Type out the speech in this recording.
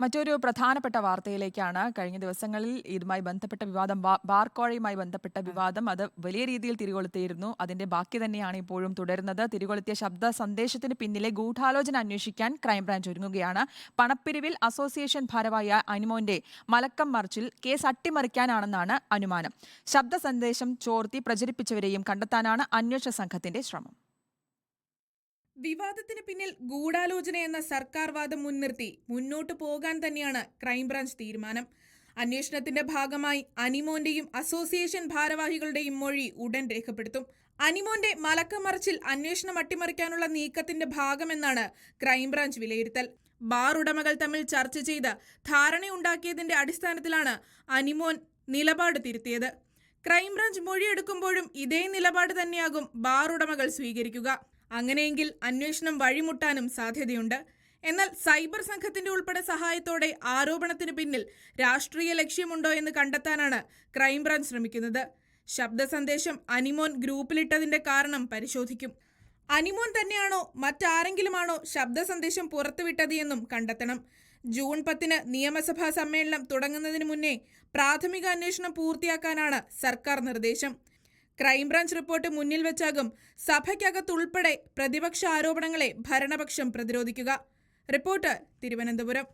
മറ്റൊരു പ്രധാനപ്പെട്ട വാർത്തയിലേക്കാണ് കഴിഞ്ഞ ദിവസങ്ങളിൽ ഇതുമായി ബന്ധപ്പെട്ട വിവാദം ബാർക്കോഴയുമായി ബന്ധപ്പെട്ട വിവാദം അത് വലിയ രീതിയിൽ തിരികൊളുത്തിയിരുന്നു. അതിന്റെ ബാക്കി തന്നെയാണ് ഇപ്പോഴും തുടരുന്നത്. തിരികൊളുത്തിയ ശബ്ദ സന്ദേശത്തിന് പിന്നിലെ ഗൂഢാലോചന അന്വേഷിക്കാൻ ക്രൈംബ്രാഞ്ച് ഒരുങ്ങുകയാണ്. പണപ്പിരിവിൽ അസോസിയേഷൻ ഭാരവായ അനുമോന്റെ മലക്കം മറിച്ചിൽ കേസ് അട്ടിമറിക്കാനാണെന്നാണ് അനുമാനം. ശബ്ദ സന്ദേശം ചോർത്തി പ്രചരിപ്പിച്ചവരെയും കണ്ടെത്താനാണ് അന്വേഷണ സംഘത്തിന്റെ ശ്രമം. വിവാദത്തിന് പിന്നിൽ ഗൂഢാലോചന എന്ന സർക്കാർ വാദം മുൻനിർത്തി മുന്നോട്ടു പോകാൻ തന്നെയാണ് ക്രൈംബ്രാഞ്ച് തീരുമാനം. അന്വേഷണത്തിന്റെ ഭാഗമായി അനിമോന്റെയും അസോസിയേഷൻ ഭാരവാഹികളുടെയും മൊഴി ഉടൻ രേഖപ്പെടുത്തും. അനിമോന്റെ മലക്കമറിച്ചിൽ അന്വേഷണം അട്ടിമറിക്കാനുള്ള നീക്കത്തിന്റെ ഭാഗമെന്നാണ് ക്രൈംബ്രാഞ്ച് വിലയിരുത്തൽ. ബാർ ഉടമകൾ തമ്മിൽ ചർച്ച ചെയ്ത് ധാരണയുണ്ടാക്കിയതിന്റെ അടിസ്ഥാനത്തിലാണ് അനിമോൻ നിലപാട് തിരുത്തിയത്. ക്രൈംബ്രാഞ്ച് മൊഴിയെടുക്കുമ്പോഴും ഇതേ നിലപാട് തന്നെയാകും ബാർ ഉടമകൾ സ്വീകരിക്കുക. അങ്ങനെയെങ്കിൽ അന്വേഷണം വഴിമുട്ടാനും സാധ്യതയുണ്ട്. എന്നാൽ സൈബർ സംഘത്തിന്റെ ഉൾപ്പെടെ സഹായത്തോടെ ആരോപണത്തിന് പിന്നിൽ രാഷ്ട്രീയ ലക്ഷ്യമുണ്ടോ എന്ന് കണ്ടെത്താനാണ് ക്രൈംബ്രാഞ്ച് ശ്രമിക്കുന്നത്. ശബ്ദ സന്ദേശം അനിമോൻ ഗ്രൂപ്പിലിട്ടതിന്റെ കാരണം പരിശോധിക്കും. അനിമോൻ തന്നെയാണോ മറ്റാരെങ്കിലുമാണോ ശബ്ദ സന്ദേശം പുറത്തുവിട്ടത് എന്നും കണ്ടെത്തണം. ജൂൺ പത്തിന് നിയമസഭാ സമ്മേളനം തുടങ്ങുന്നതിന് മുന്നേ പ്രാഥമിക അന്വേഷണം പൂർത്തിയാക്കാനാണ് സർക്കാർ നിർദ്ദേശം. ക്രൈംബ്രാഞ്ച് റിപ്പോർട്ട് മുന്നിൽ വെച്ചാകും സഭയ്ക്കകത്തുൾപ്പെടെ പ്രതിപക്ഷ ആരോപണങ്ങളെ ഭരണപക്ഷം പ്രതിരോധിക്കുക. റിപ്പോർട്ട് തിരുവനന്തപുരം.